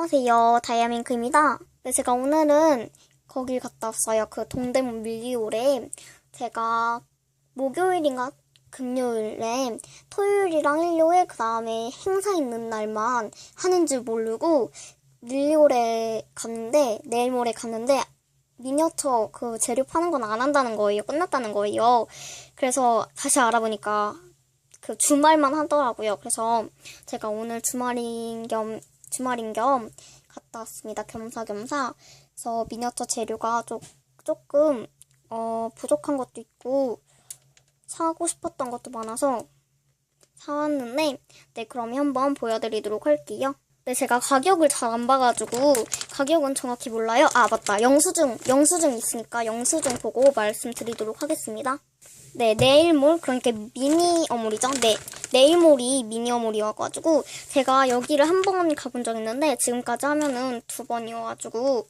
안녕하세요. 다이아밍크입니다. 네, 제가 오늘은 거길 갔다 왔어요. 그 동대문 밀리오래. 제가 목요일인가 금요일에 토요일이랑 일요일 그 다음에 행사 있는 날만 하는 줄 모르고 밀리오래 갔는데 내일 모레 갔는데 미니어처 그 재료 파는 건 안 한다는 거예요. 끝났다는 거예요. 그래서 다시 알아보니까 그 주말만 하더라고요. 그래서 제가 오늘 주말인 겸 주말인 겸 갔다 왔습니다. 겸사겸사. 그래서 미니어처 재료가 조, 조금 어, 부족한 것도 있고 사고 싶었던 것도 많아서 사왔는데 네 그러면 한번 보여드리도록 할게요. 네 제가 가격을 잘 안 봐가지고 가격은 정확히 몰라요. 아 맞다 영수증 영수증 있으니까 영수증 보고 말씀드리도록 하겠습니다. 네, 네일몰, 그러니까 미니 어몰이죠. 네, 네일몰이 미니 어몰이어가지고, 제가 여기를 한 번 가본 적 있는데, 지금까지 하면은 두 번이어가지고,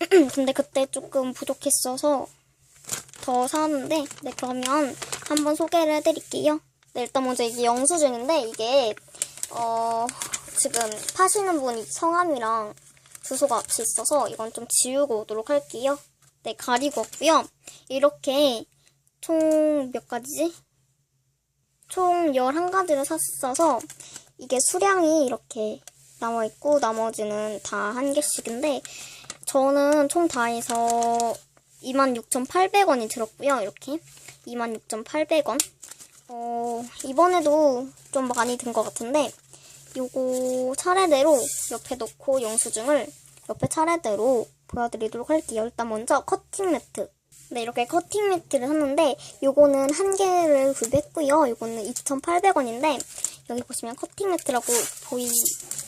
근데 그때 조금 부족했어서 더 사왔는데, 네, 그러면 한번 소개를 해드릴게요. 네, 일단 먼저 이게 영수증인데, 이게, 어, 지금 파시는 분이 성함이랑 주소가 앞에 있어서, 이건 좀 지우고 오도록 할게요. 네, 가리고 왔고요. 이렇게, 총 몇 가지지? 총 11가지를 샀어서 이게 수량이 이렇게 나와 있고 나머지는 다 한 개씩인데 저는 총 다 해서 26,800원이 들었고요. 이렇게 26,800원. 어, 이번에도 좀 많이 든 것 같은데 요거 차례대로 옆에 놓고 영수증을 옆에 차례대로 보여드리도록 할게요. 일단 먼저 커팅 매트. 네, 이렇게 커팅 매트를 샀는데 요거는 한 개를 구입했고요. 요거는 2,800원인데 여기 보시면 커팅 매트라고 보이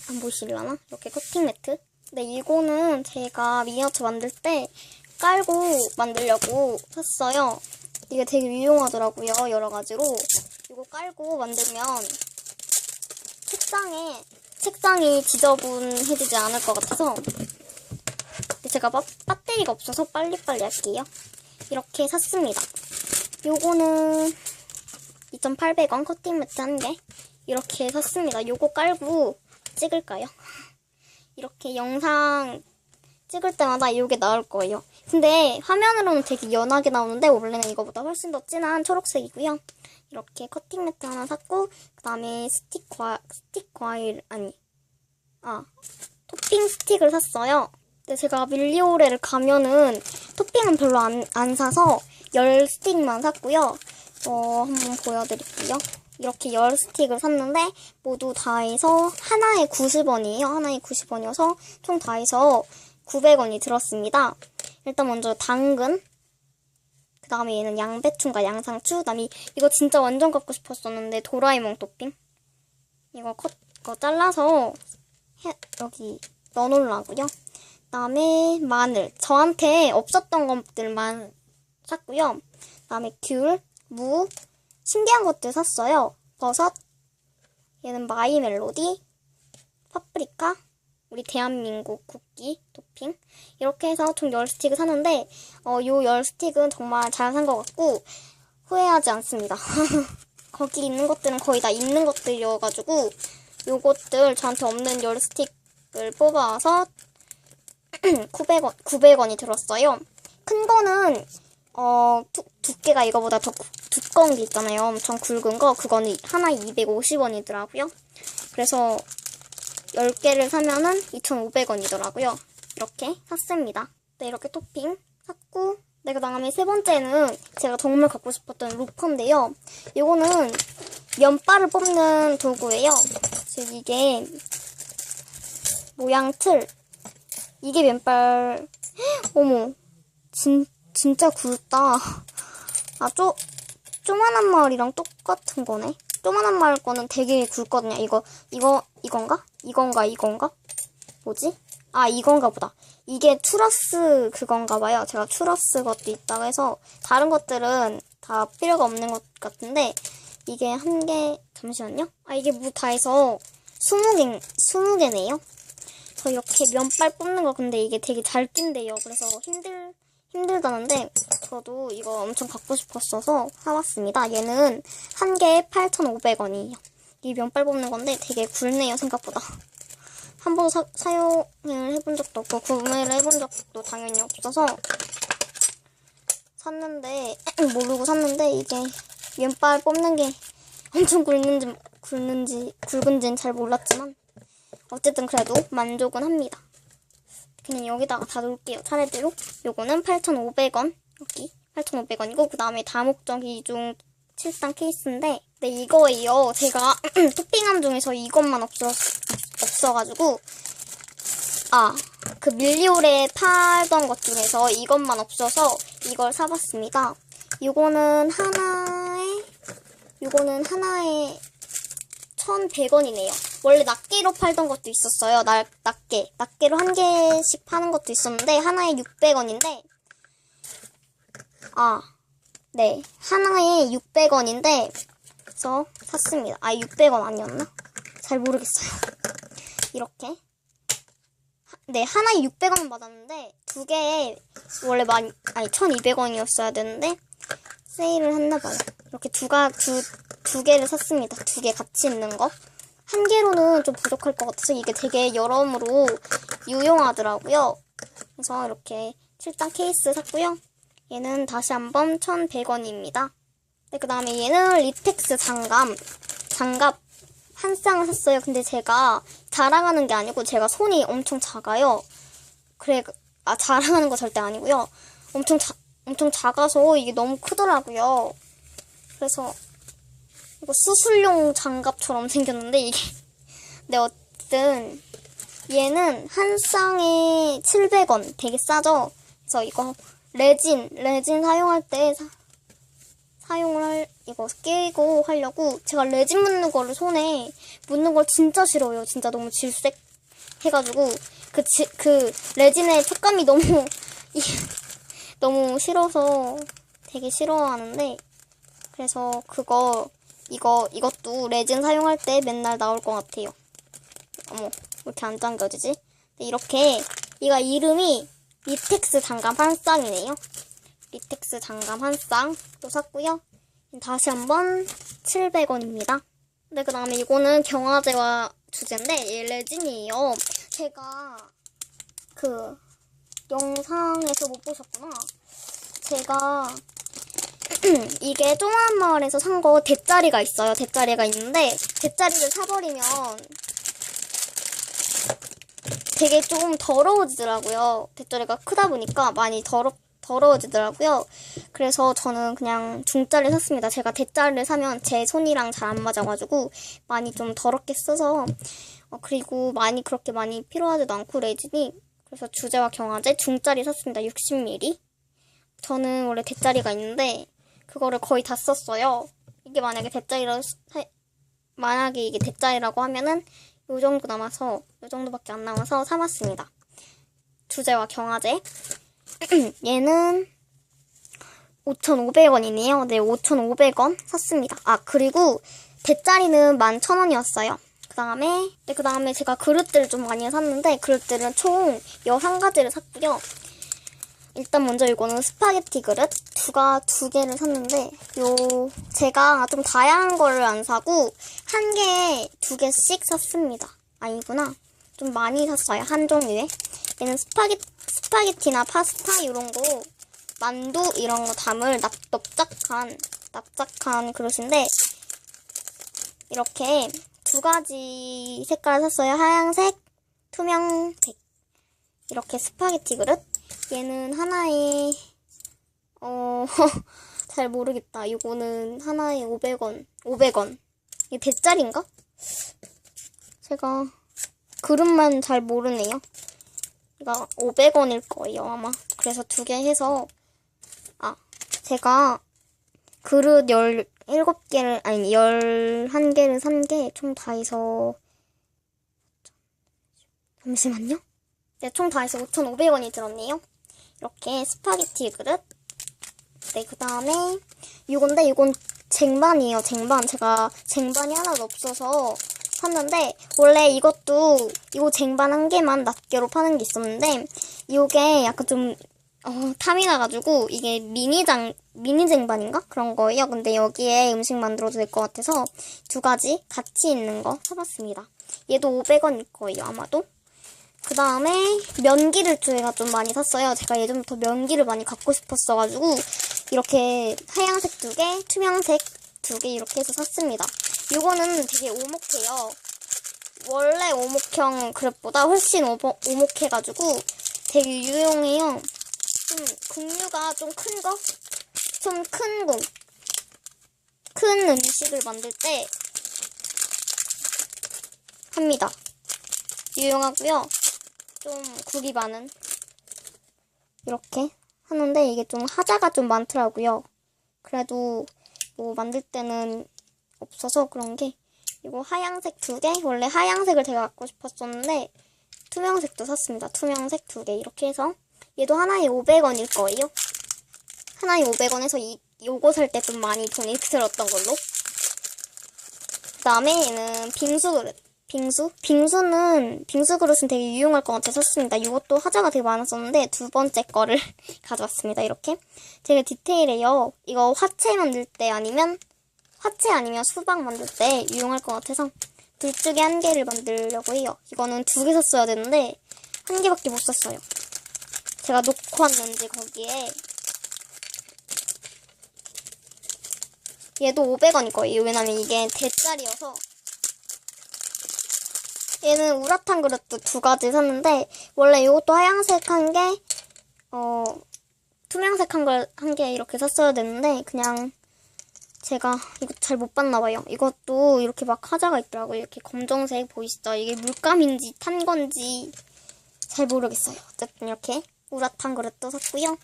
안 보이시려나? 이렇게 커팅 매트. 네, 이거는 제가 미니어처 만들 때 깔고 만들려고 샀어요. 이게 되게 유용하더라고요. 여러 가지로. 이거 깔고 만들면 책상에 책상이 지저분해지지 않을 것 같아서 제가 바, 배터리가 없어서 빨리빨리 할게요. 이렇게 샀습니다. 요거는 2,800원 커팅 매트 한 개. 이렇게 샀습니다. 요거 깔고 찍을까요? 이렇게 영상 찍을 때마다 요게 나올 거예요. 근데 화면으로는 되게 연하게 나오는데 원래는 이거보다 훨씬 더 진한 초록색이고요. 이렇게 커팅 매트 하나 샀고 그 다음에 스틱 과 스틱 과일 아니 아 토핑 스틱을 샀어요. 근데 제가 밀리오레를 가면은 토핑은 별로 안, 안 사서 열 스틱만 샀고요. 어, 한번 보여드릴게요. 이렇게 열 스틱을 샀는데 모두 다 해서 하나에 90원이에요. 하나에 90원이어서 총 다 해서 900원이 들었습니다. 일단 먼저 당근, 그 다음에 얘는 양배추인가 양상추, 그 다음에 이거 진짜 완전 갖고 싶었었는데 도라에몽 토핑. 이거 컷, 이거 잘라서 해, 여기 넣어놓으려고요. 그다음에 마늘. 저한테 없었던 것들만 샀고요. 그다음에 귤, 무, 신기한 것들 샀어요. 버섯, 얘는 마이 멜로디, 파프리카, 우리 대한민국 국기 토핑 이렇게 해서 총 10스틱을 샀는데 어, 요 10스틱은 정말 잘 산 것 같고 후회하지 않습니다. 거기 있는 것들은 거의 다 있는 것들이어가지고 요것들 저한테 없는 10스틱을 뽑아서 900원, 900원이 들었어요. 큰 거는, 어, 두, 두께가 이거보다 더 구- 두꺼운 게 있잖아요. 엄청 굵은 거. 그거는 하나에 250원이더라고요. 그래서 10개를 사면은 2,500원이더라고요. 이렇게 샀습니다. 네, 이렇게 토핑 샀고, 네, 그 다음에 세 번째는 제가 정말 갖고 싶었던 루퍼인데요. 이거는 면발을 뽑는 도구예요. 즉, 이게 모양 틀, 이게 면발. 어머, 진, 진짜 굵다. 아, 쪼, 쪼만한 마을이랑 똑같은 거네. 쪼만한 마을 거는 되게 굵거든요. 이거, 이거, 이건가? 이건가, 이건가? 뭐지? 아, 이건가 보다. 이게 추러스 그건가 봐요. 제가 추러스 것도 있다고 해서, 다른 것들은 다 필요가 없는 것 같은데, 이게 한 개, 잠시만요. 아, 이게 뭐 다 해서 20개, 20개네요. 저 이렇게 면발 뽑는 거 근데 이게 되게 잘 낀대요. 그래서 힘들 힘들다는데 저도 이거 엄청 갖고 싶었어서 사왔습니다. 얘는 한 개에 8,500원이에요. 이 면발 뽑는 건데 되게 굵네요 생각보다. 한 번 사용을 해본 적도 없고 구매를 해본 적도 당연히 없어서 샀는데 모르고 샀는데 이게 면발 뽑는 게 엄청 굵는지 굵는지 굵은지는 잘 몰랐지만 어쨌든 그래도 만족은 합니다. 그냥 여기다가 다 놓을게요. 차례대로. 요거는 8,500원. 여기 8,500원이고 그 다음에 다목적 이중 7단 케이스인데 네 이거예요. 제가 토핑함 중에서 이것만 없어 없어가지고 아 그 밀리올에 팔던 것 중에서 이것만 없어서 이걸 사봤습니다. 요거는 하나에 요거는 하나에 1,100원이네요. 원래 낱개로 팔던 것도 있었어요. 날, 낱개. 낱개로 한 개씩 파는 것도 있었는데, 하나에 600원인데, 아, 네. 하나에 600원인데, 그래서 샀습니다. 아, 600원 아니었나? 잘 모르겠어요. 이렇게. 하- 네, 하나에 600원 받았는데, 두 개에, 원래 만, 아니, 1200원이었어야 되는데, 세일을 했나봐요. 이렇게 두 가, 두, 두 개를 샀습니다. 두 개 같이 있는 거. 한 개로는 좀 부족할 것 같아서 이게 되게 여러모로 유용하더라고요. 그래서 이렇게 7단 케이스 샀고요. 얘는 다시 한번 1,100원입니다. 네, 그 다음에 얘는 리텍스 장갑. 장갑 한 쌍을 샀어요. 근데 제가 자랑하는 게 아니고 제가 손이 엄청 작아요. 그래, 아, 자랑하는 거 절대 아니고요. 엄청 자, 엄청 작아서 이게 너무 크더라고요. 그래서 이거 수술용 장갑처럼 생겼는데 이게 네 어쨌든 얘는 한 쌍에 700원 되게 싸죠. 그래서 이거 레진 레진 사용할 때 사, 사용을 할 이거 끼고 하려고 제가 레진 묻는 거를 손에 묻는 걸 진짜 싫어요. 진짜 너무 질색 해가지고 그, 지, 그 레진의 촉감이 너무 이- 너무 싫어서 되게 싫어하는데 그래서 그거 이거 이것도 레진 사용할 때 맨날 나올 것 같아요. 어머 왜 이렇게 안 당겨지지? 네, 이렇게 이가 이름이 리텍스 장갑 한 쌍이네요. 리텍스 장갑 한 쌍 또 샀고요. 다시 한번 700원입니다. 네, 그 다음에 이거는 경화제와 주제인데 얘 레진이에요. 제가 그 영상에서 못 보셨구나. 제가 이게 조그만 마을에서 산 거 대짜리가 있어요. 대짜리가 있는데 대짜리를 사버리면 되게 좀 더러워지더라고요. 대짜리가 크다 보니까 많이 더럽 더러워지더라고요. 그래서 저는 그냥 중짜리를 샀습니다. 제가 대짜리를 사면 제 손이랑 잘 안 맞아가지고 많이 좀 더럽게 써서 어, 그리고 많이 그렇게 많이 필요하지도 않고 레진이 그래서 주제와 경화제 중짜리 샀습니다. 60ml. 저는 원래 대짜리가 있는데 그거를 거의 다 썼어요. 이게 만약에 대짜리라 사- 만약에 이게 대짜리라고 하면은 요 정도 남아서 요 정도밖에 안 남아서 사봤습니다. 주제와 경화제. 얘는 5,500원이네요. 네, 5,500원 샀습니다. 아, 그리고 대짜리는 11,000원이었어요. 그 다음에, 네, 그 다음에 제가 그릇들을 좀 많이 샀는데, 그릇들은 총 11가지를 샀고요. 일단 먼저 이거는 스파게티 그릇 두가 두 개를 샀는데 요 제가 좀 다양한 거를 안 사고 한 개에 두 개씩 샀습니다. 아니구나. 좀 많이 샀어요. 한 종류에. 얘는 스파게 스파게티나 파스타 이런 거 만두 이런 거 담을 납, 납작한 납작한 그릇인데 이렇게 두 가지 색깔 샀어요. 하얀색, 투명색. 이렇게 스파게티 그릇. 얘는 하나에 어, 잘 모르겠다. 이거는 하나에 500원. 500원. 이게 대짜리인가? 제가 그릇만 잘 모르네요. 이거 500원일 거예요, 아마. 그래서 두 개 해서 아, 제가 그릇 17개를 아니 11개를 산 게 총 다 해서 잠시만요. 네, 총다 해서 5,500원이 들었네요. 이렇게 스파게티 그릇. 네, 그 다음에 이건데 이건 쟁반이에요. 쟁반. 제가 쟁반이 하나도 없어서 샀는데 원래 이것도 이거 쟁반 한 개만 낱개로 파는 게 있었는데 이게 약간 좀 어, 탐이 나가지고 이게 미니장 미니 쟁반인가 그런 거예요. 근데 여기에 음식 만들어도 될 것 같아서 두 가지 같이 있는 거 사봤습니다. 얘도 500원일 거예요, 아마도. 그 다음에 면기를 제가 좀 많이 샀어요. 제가 예전부터 면기를 많이 갖고 싶었어가지고 이렇게 하얀색 두 개, 투명색 두 개 이렇게 해서 샀습니다. 이거는 되게 오목해요. 원래 오목형 그릇보다 훨씬 오목, 오목해가지고 되게 유용해요. 좀 국류가 좀 큰 거? 좀큰 국. 큰 음식을 만들 때 합니다. 유용하고요. 좀 국이 많은 이렇게 하는데 이게 좀 하자가 좀 많더라고요. 그래도 뭐 만들 때는 없어서 그런 게 이거 하양색 두 개? 원래 하양색을 제가 갖고 싶었었는데 투명색도 샀습니다. 투명색 두 개 이렇게 해서 얘도 하나에 500원일 거예요. 하나에 500원에서 이 요거 살 때 좀 많이 돈이 들었던 걸로. 그 다음에 얘는 빙수 그릇. 빙수? 빙수는, 빙수 그릇은 되게 유용할 것 같아서 샀습니다. 이것도 하자가 되게 많았었는데, 두 번째 거를 가져왔습니다. 이렇게. 되게 디테일해요. 이거 화채 만들 때 아니면, 화채 아니면 수박 만들 때 유용할 것 같아서, 둘 중에 한 개를 만들려고 해요. 이거는 두 개 샀어야 되는데, 한 개밖에 못 샀어요. 제가 놓고 왔는지 거기에. 얘도 500원일 거예요. 왜냐면 이게 대짜리여서. 얘는 우라탄 그릇도 두 가지 샀는데 원래 이것도 하얀색 한 개, 어 투명색 한 걸 한 개 이렇게 샀어야 되는데 그냥 제가 이거 잘 못 봤나 봐요. 이것도 이렇게 막 하자가 있더라고요. 이렇게 검정색 보이시죠? 이게 물감인지 탄 건지 잘 모르겠어요. 어쨌든 이렇게 우라탄 그릇도 샀고요.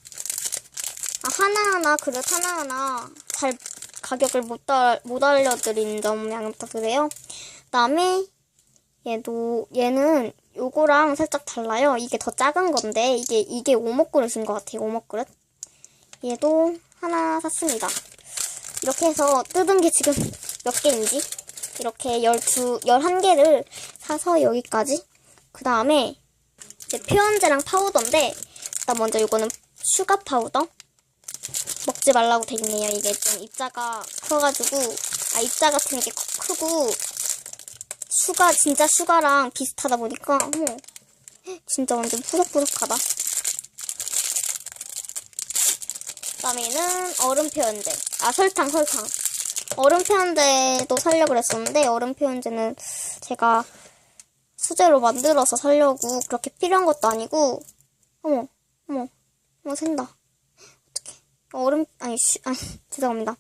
아, 하나하나 그릇 하나하나 잘 가격을 못, 알, 못 알려드린 점 양해 부탁드려요. 그 다음에 얘도 얘는 요거랑 살짝 달라요. 이게 더 작은 건데 이게 이게 오목 그릇인 것 같아요. 오목 그릇. 얘도 하나 샀습니다. 이렇게 해서 뜯은 게 지금 몇 개인지 이렇게 12, 11개를 사서 여기까지 그 다음에 이제 표현제랑 파우더인데 일단 먼저 이거는 슈가 파우더 먹지 말라고 돼 있네요. 이게 좀 입자가 커가지고 아 입자 같은 게 크고 슈가 진짜 슈가랑 비슷하다 보니까 어머, 진짜 완전 푸석푸석하다. 그다음에는 얼음 표현제. 아 설탕 설탕. 얼음 표현제도 살려고 그랬었는데 얼음 표현제는 제가 수제로 만들어서 살려고 그렇게 필요한 것도 아니고 어머 어머 어머 샌다. 어떡해. 얼음 아니 슈 아니 죄송합니다.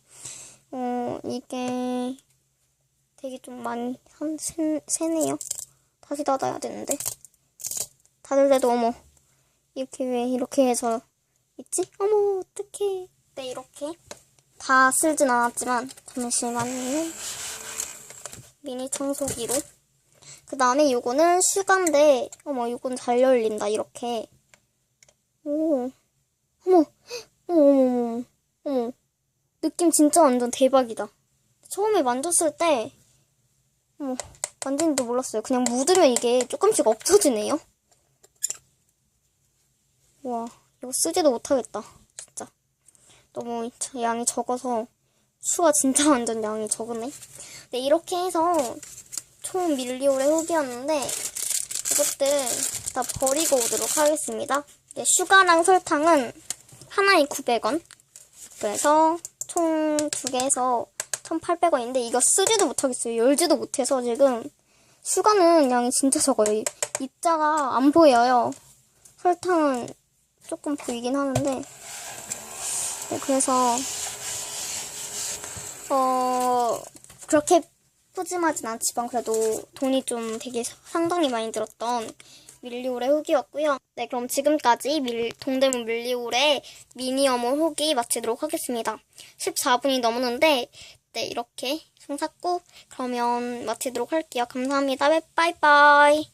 어 이게 되게 좀 많이 한 새, 새네요. 다시 닫아야 되는데. 닫을 때도 어머 이렇게 왜 이렇게 해서 있지? 어머 어떡해. 네 이렇게 다 쓸진 않았지만 잠시만요. 미니 청소기로. 그 다음에 요거는 슈가인데 어머 요건 잘 열린다 이렇게. 오 어머 어머 어머 느낌 진짜 완전 대박이다. 처음에 만졌을 때 어머, 만지는지도 몰랐어요. 그냥 묻으면 이게 조금씩 없어지네요. 와, 이거 쓰지도 못하겠다. 진짜. 너무 양이 적어서 수가 진짜 완전 양이 적으네. 네, 이렇게 해서 총 밀리오레 후기였는데 이것들 다 버리고 오도록 하겠습니다. 네, 슈가랑 설탕은 하나에 900원. 그래서 총 두 개에서 1,800원인데 이거 쓰지도 못하겠어요. 열지도 못해서 지금 슈가는 양이 진짜 적어요. 이- 입자가 안 보여요. 설탕은 조금 보이긴 하는데 네, 그래서 어 그렇게 푸짐하진 않지만 그래도 돈이 좀 되게 상당히 많이 들었던 밀리오레 후기였고요. 네, 그럼 지금까지 밀, 동대문 밀리오레 미니 어머 후기 마치도록 하겠습니다. 14분이 넘었는데 네, 이렇게 총 샀고 그러면 마치도록 할게요. 감사합니다. 빠이빠이.